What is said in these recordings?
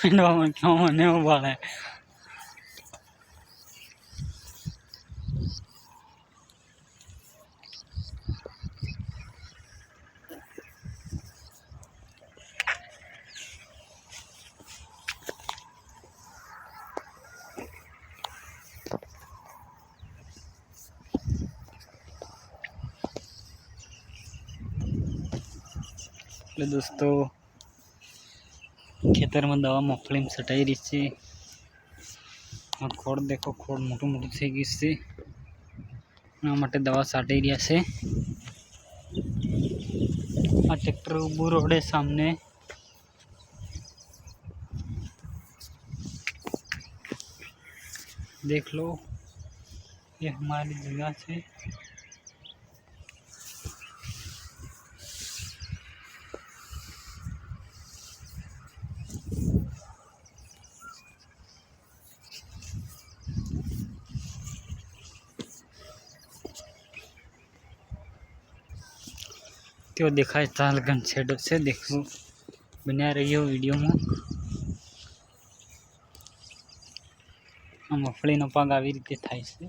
માંડવામાં ક્યાં મને ઉભાડે એટલે દોસ્તો ખેતરમાં દવા મફળીમાં છટાઈ રહી છે આ ખોડ દેખો ખોડ મોટું મોટું થઈ ગયું છે એના માટે દવા છાંટી રહ્યા છે આ ટ્રેક્ટર ઊભું રોડે સામને देख लो ये हमारी जगह है તેઓ દેખાય તાલગન છેડો છે દેખવું બન્યા રહ્યો વિડીયોમાં. આ મફળીનો પાક આવી રીતે થાય છે.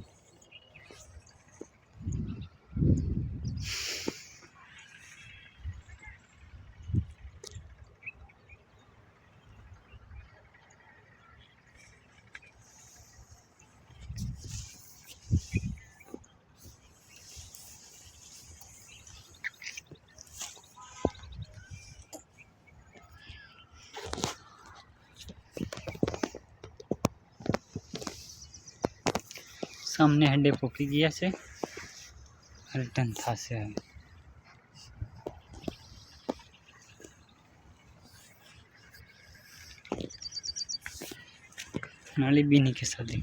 સામને હેડે પોકી ગયા છે રિટર્ન થશે હવે નાળી બીની કે સાથે